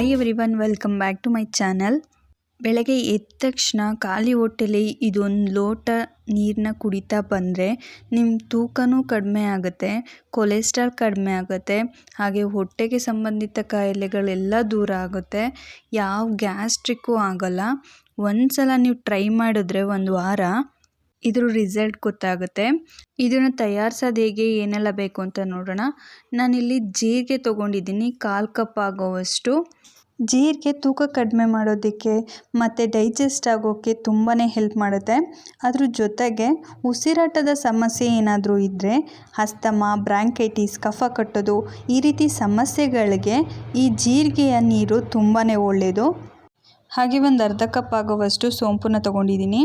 Hi everyone welcome back to my channel ಬೆಳಗ್ಗೆ ಎದ್ದ ತಕ್ಷಣ ಖಾಲಿ ಹೊಟ್ಟೆಲಿ ಇದೊಂದು ಲೋಟ ನೀರನ್ನ ಕುಡಿತಾ ಬಂದರೆ ನಿಮ್ಮ ತೂಕನೂ ಕಡಿಮೆ ಆಗುತ್ತೆ ಕೊಲೆಸ್ಟ್ರಾಲ್ ಕಡಿಮೆ ಆಗುತ್ತೆ, ಹಾಗೆ ಹೊಟ್ಟೆಗೆ ಸಂಬಂಧಿತ ಕಾಯಿಲೆಗಳೆಲ್ಲ ದೂರ ಆಗುತ್ತೆ. ಯಾವ ಗ್ಯಾಸ್ಟ್ರಿಕ್ಕೂ ಆಗೋಲ್ಲ. ಒಂದು ಸಲ ನೀವು ಟ್ರೈ ಮಾಡಿದ್ರೆ ಒಂದು ವಾರ, ಇದ್ರ ರಿಸಲ್ಟ್ ಗೊತ್ತಾಗುತ್ತೆ. ಇದನ್ನು ತಯಾರಿಸೋದು ಹೇಗೆ, ಏನೆಲ್ಲ ಬೇಕು ಅಂತ ನೋಡೋಣ. ನಾನಿಲ್ಲಿ ಜೀರಿಗೆ ತೊಗೊಂಡಿದ್ದೀನಿ, ಕಾಲು ಕಪ್ ಆಗೋವಷ್ಟು. ಜೀರಿಗೆ ತೂಕ ಕಡಿಮೆ ಮಾಡೋದಕ್ಕೆ ಮತ್ತು ಡೈಜೆಸ್ಟ್ ಆಗೋಕ್ಕೆ ತುಂಬಾ ಹೆಲ್ಪ್ ಮಾಡುತ್ತೆ. ಅದ್ರ ಜೊತೆಗೆ ಉಸಿರಾಟದ ಸಮಸ್ಯೆ ಏನಾದರೂ ಇದ್ದರೆ ಅಸ್ತಮ ಬ್ರಾಂಕೈಟಿಸ್, ಕಫ ಕಟ್ಟೋದು, ಈ ರೀತಿ ಸಮಸ್ಯೆಗಳಿಗೆ ಈ ಜೀರಿಗೆಯ ನೀರು ತುಂಬಾ ಒಳ್ಳೆಯದು ಹಾಗೆ ಒಂದು ಅರ್ಧ ಕಪ್ ಆಗೋವಷ್ಟು ಸೋಂಪನ್ನ ತೊಗೊಂಡಿದ್ದೀನಿ.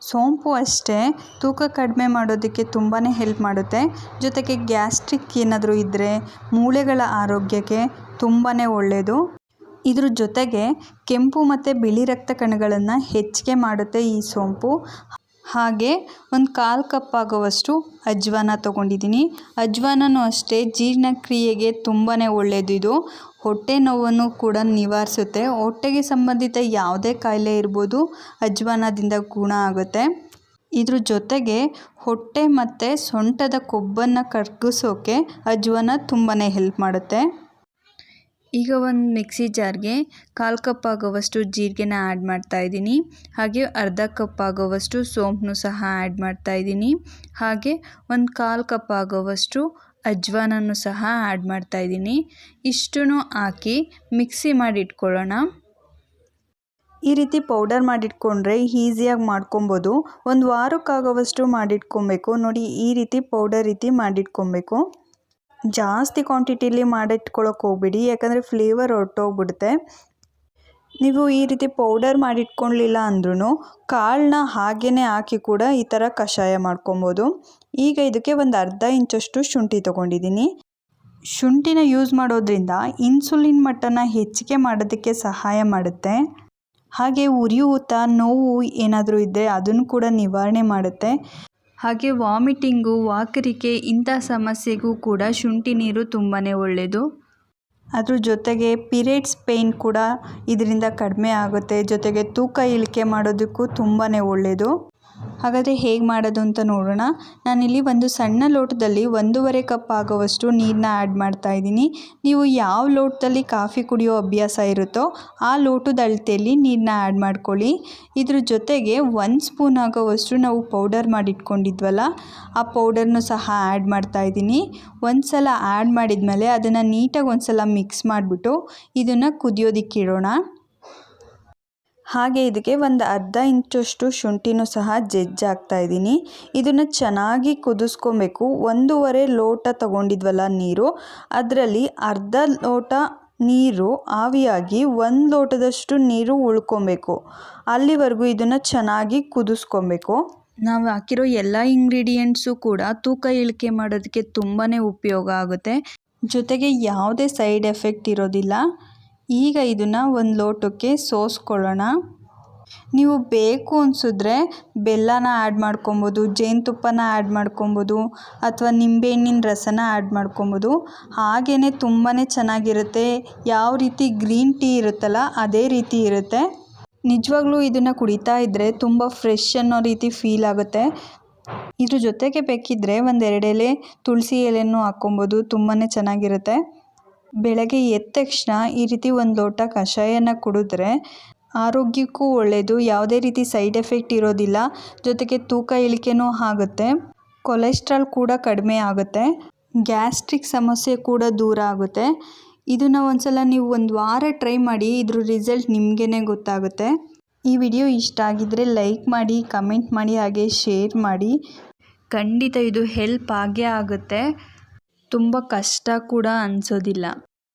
ಸೋಂಪು ಅಷ್ಟೇ ತೂಕ ಕಡಿಮೆ ಮಾಡೋದಕ್ಕೆ ತುಂಬಾ ಹೆಲ್ಪ್ ಮಾಡುತ್ತೆ. ಜೊತೆಗೆ ಗ್ಯಾಸ್ಟ್ರಿಕ್ ಏನಾದರೂ ಇದ್ದರೆ ಮೂಳೆಗಳ ಆರೋಗ್ಯಕ್ಕೆ ತುಂಬಾ ಒಳ್ಳೆಯದು ಇದ್ರ ಜೊತೆಗೆ ಕೆಂಪು ಮತ್ತು ಬಿಳಿ ರಕ್ತ ಕಣಗಳನ್ನು ಹೆಚ್ಚಿಗೆ ಮಾಡುತ್ತೆ ಈ ಸೋಂಪು. ಹಾಗೆ ಒಂದು ಕಾಲು ಕಪ್ ಆಗುವಷ್ಟು ಅಜ್ವಾನ ತೊಗೊಂಡಿದ್ದೀನಿ ಅಜ್ವಾನನೂ ಅಷ್ಟೇ ಜೀರ್ಣಕ್ರಿಯೆಗೆ ತುಂಬಾ ಒಳ್ಳೆಯದಿದು ಹೊಟ್ಟೆ ನೋವನ್ನು ಕೂಡ ನಿವಾರಿಸುತ್ತೆ. ಹೊಟ್ಟೆಗೆ ಸಂಬಂಧಿತ ಯಾವುದೇ ಕಾಯಿಲೆ ಇರ್ಬೋದು ಅಜ್ವಾನದಿಂದ ಗುಣ ಆಗುತ್ತೆ. ಇದ್ರ ಜೊತೆಗೆ ಹೊಟ್ಟೆ ಮತ್ತು ಸೊಂಟದ ಕೊಬ್ಬನ್ನು ಕರ್ಗಿಸೋಕೆ ಅಜ್ವಾನ ತುಂಬಾ ಹೆಲ್ಪ್ ಮಾಡುತ್ತೆ. ಈಗ ಒಂದು ಮಿಕ್ಸಿ ಜಾರ್ಗೆ ಕಾಲು ಕಪ್ ಆಗೋವಷ್ಟು ಜೀರಿಗೆನ ಆ್ಯಡ್ ಮಾಡ್ತಾ ಇದ್ದೀನಿ. ಹಾಗೆ ಅರ್ಧ ಕಪ್ ಆಗೋವಷ್ಟು ಸೋಂಪನ್ನು ಸಹ ಆ್ಯಡ್ ಮಾಡ್ತಾ ಇದ್ದೀನಿ. ಹಾಗೆ ಒಂದು ಕಾಲು ಕಪ್ ಆಗುವಷ್ಟು ಅಜ್ವಾನನ್ನು ಸಹ ಆ್ಯಡ್ ಮಾಡ್ತಾ ಇದ್ದೀನಿ. ಇಷ್ಟನ್ನು ಹಾಕಿ ಮಿಕ್ಸಿ ಮಾಡಿ ಇಟ್ಕೊಳ್ಳೋಣ ಈ ರೀತಿ ಪೌಡರ್ ಮಾಡಿಟ್ಕೊಂಡ್ರೆ ಈಸಿಯಾಗಿ ಮಾಡ್ಕೊಬೋದು. ಒಂದು ವಾರಕ್ಕಾಗೋವಷ್ಟು ಮಾಡಿಟ್ಕೊಬೇಕು. ನೋಡಿ, ಈ ರೀತಿ ಪೌಡರ್ ರೀತಿ ಮಾಡಿಟ್ಕೊಬೇಕು. ಜಾಸ್ತಿ ಕ್ವಾಂಟಿಟಿಲಿ ಮಾಡಿಟ್ಕೊಳ್ಳೋಕೆ ಹೋಗ್ಬೇಡಿ. ಯಾಕಂದರೆ ಫ್ಲೇವರ್ ಹೊರ್ಟೋಗ್ಬಿಡುತ್ತೆ. ನೀವು ಈ ರೀತಿ ಪೌಡರ್ ಮಾಡಿಟ್ಕೊಳ್ಳಿಲ್ಲ ಅಂದ್ರೂ ಕಾಳನ್ನ ಹಾಗೆಯೇ ಹಾಕಿ ಕೂಡ ಈ ಥರ ಕಷಾಯ ಮಾಡ್ಕೊಬೋದು. ಈಗ ಇದಕ್ಕೆ ಒಂದು ಅರ್ಧ ಇಂಚಷ್ಟು ಶುಂಠಿ ತೊಗೊಂಡಿದ್ದೀನಿ. ಶುಂಠಿನ ಯೂಸ್ ಮಾಡೋದ್ರಿಂದ ಇನ್ಸುಲಿನ್ ಮಟ್ಟನ ಹೆಚ್ಚಿಗೆ ಮಾಡೋದಕ್ಕೆ ಸಹಾಯ ಮಾಡುತ್ತೆ. ಹಾಗೆ ಉರಿಯೂತ, ನೋವು ಏನಾದರೂ ಇದ್ದರೆ ಅದನ್ನು ಕೂಡ ನಿವಾರಣೆ ಮಾಡುತ್ತೆ. ಹಾಗೆ ವಾಮಿಟಿಂಗು ವಾಕರಿಕೆ ಇಂಥ ಸಮಸ್ಯೆಗೂ ಕೂಡ ಶುಂಠಿ ನೀರು ತುಂಬಾ ಒಳ್ಳೆಯದು ಅದ್ರ ಜೊತೆಗೆ ಪಿರೇಡ್ಸ್ ಪೇಯ್ನ್ ಕೂಡ ಇದರಿಂದ ಕಡಿಮೆ ಆಗುತ್ತೆ. ಜೊತೆಗೆ ತೂಕ ಇಳಿಕೆ ಮಾಡೋದಕ್ಕೂ ತುಂಬಾ ಒಳ್ಳೆಯದು ಹಾಗಾದರೆ ಹೇಗೆ ಮಾಡೋದು ಅಂತ ನೋಡೋಣ. ನಾನಿಲ್ಲಿ ಒಂದು ಸಣ್ಣ ಲೋಟದಲ್ಲಿ ಒಂದೂವರೆ ಕಪ್ ಆಗುವಷ್ಟು ನೀರನ್ನ ಆ್ಯಡ್ ಮಾಡ್ತಾ ಇದ್ದೀನಿ. ನೀವು ಯಾವ ಲೋಟದಲ್ಲಿ ಕಾಫಿ ಕುಡಿಯೋ ಅಭ್ಯಾಸ ಇರುತ್ತೋ ಆ ಲೋಟದ ಅಳತೆಯಲ್ಲಿ ನೀರನ್ನ ಆ್ಯಡ್ ಮಾಡ್ಕೊಳ್ಳಿ. ಇದ್ರ ಜೊತೆಗೆ ಒಂದು ಸ್ಪೂನ್ ಆಗೋವಷ್ಟು ನಾವು ಪೌಡರ್ ಮಾಡಿಟ್ಕೊಂಡಿದ್ವಲ್ಲ, ಆ ಪೌಡರ್ನು ಸಹ ಆ್ಯಡ್ ಮಾಡ್ತಾ ಇದ್ದೀನಿ. ಒಂದು ಸಲ ಆ್ಯಡ್ ಮಾಡಿದ್ಮೇಲೆ ಅದನ್ನು ನೀಟಾಗಿ ಒಂದು ಸಲ ಮಿಕ್ಸ್ ಮಾಡಿಬಿಟ್ಟು ಇದನ್ನು ಕುದಿಯೋದಕ್ಕಿಡೋಣ ಹಾಗೆ ಇದಕ್ಕೆ ಒಂದು ಅರ್ಧ ಇಂಚಷ್ಟು ಶುಂಠಿನೂ ಸಹ ಜಜ್ಜಾಗ್ತಾ ಇದ್ದೀನಿ. ಇದನ್ನು ಚೆನ್ನಾಗಿ ಕುದಿಸ್ಕೊಬೇಕು. ಒಂದೂವರೆ ಲೋಟ ತಗೊಂಡಿದ್ವಲ್ಲ ನೀರು. ಅದರಲ್ಲಿ ಅರ್ಧ ಲೋಟ ನೀರು ಆವಿಯಾಗಿ ಒಂದು ಲೋಟದಷ್ಟು ನೀರು ಉಳ್ಕೊಬೇಕು. ಅಲ್ಲಿವರೆಗೂ ಇದನ್ನು ಚೆನ್ನಾಗಿ ಕುದಿಸ್ಕೊಬೇಕು. ನಾವು ಹಾಕಿರೋ ಎಲ್ಲ ಇಂಗ್ರೀಡಿಯೆಂಟ್ಸು ಕೂಡ ತೂಕ ಇಳಿಕೆ ಮಾಡೋದಕ್ಕೆ ತುಂಬಾ ಉಪಯೋಗ ಆಗುತ್ತೆ. ಜೊತೆಗೆ ಯಾವುದೇ ಸೈಡ್ ಎಫೆಕ್ಟ್ ಇರೋದಿಲ್ಲ. ಈಗ ಇದನ್ನು ಒಂದು ಲೋಟಕ್ಕೆ ಸೋಸ್ಕೊಳ್ಳೋಣ. ನೀವು ಬೇಕು ಅನಿಸಿದ್ರೆ ಬೆಲ್ಲನ ಆ್ಯಡ್ ಮಾಡ್ಕೊಬೋದು, ಜೇನುತುಪ್ಪನ ಆ್ಯಡ್ ಮಾಡ್ಕೊಬೋದು, ಅಥವಾ ನಿಂಬೆಹಣ್ಣಿನ ರಸನ ಆ್ಯಡ್ ಮಾಡ್ಕೊಬೋದು. ಹಾಗೇ ತುಂಬಾ ಚೆನ್ನಾಗಿರುತ್ತೆ. ಯಾವ ರೀತಿ ಗ್ರೀನ್ ಟೀ ಇರುತ್ತಲ್ಲ ಅದೇ ರೀತಿ ಇರುತ್ತೆ. ನಿಜವಾಗ್ಲೂ ಇದನ್ನು ಕುಡಿತಾ ಇದ್ದರೆ ತುಂಬ ಫ್ರೆಶ್ ಅನ್ನೋ ರೀತಿ ಫೀಲ್ ಆಗುತ್ತೆ. ಇದ್ರ ಜೊತೆಗೆ ಬೇಕಿದ್ದರೆ ಒಂದೆರಡೆಲೆ ತುಳಸಿ ಎಲೆನೂ ಹಾಕ್ಕೊಬೋದು ತುಂಬಾ ಚೆನ್ನಾಗಿರುತ್ತೆ. ಬೆಳಗ್ಗೆ ಎದ್ದ ತಕ್ಷಣ ಈ ರೀತಿ ಒಂದು ಲೋಟ ಕಷಾಯನ ಕುಡಿದ್ರೆ ಆರೋಗ್ಯಕ್ಕೂ ಒಳ್ಳೆಯದು ಯಾವುದೇ ರೀತಿ ಸೈಡ್ ಎಫೆಕ್ಟ್ ಇರೋದಿಲ್ಲ. ಜೊತೆಗೆ ತೂಕ ಇಳಿಕೆನೂ ಆಗುತ್ತೆ. ಕೊಲೆಸ್ಟ್ರಾಲ್ ಕೂಡ ಕಡಿಮೆ ಆಗುತ್ತೆ. ಗ್ಯಾಸ್ಟ್ರಿಕ್ ಸಮಸ್ಯೆ ಕೂಡ ದೂರ ಆಗುತ್ತೆ. ಇದನ್ನು ಒಂದು ಸಲ ನೀವು ಒಂದು ವಾರ ಟ್ರೈ ಮಾಡಿ, ಇದ್ರ ರಿಸಲ್ಟ್ ನಿಮಗೇ ಗೊತ್ತಾಗುತ್ತೆ. ಈ ವಿಡಿಯೋ ಇಷ್ಟ ಆಗಿದ್ದರೆ ಲೈಕ್ ಮಾಡಿ, ಕಮೆಂಟ್ ಮಾಡಿ, ಹಾಗೆ ಶೇರ್ ಮಾಡಿ. ಖಂಡಿತ ಇದು ಹೆಲ್ಪ್ ಆಗೇ ಆಗುತ್ತೆ. ತುಂಬ ಕಷ್ಟ ಕೂಡ ಅನಿಸೋದಿಲ್ಲ.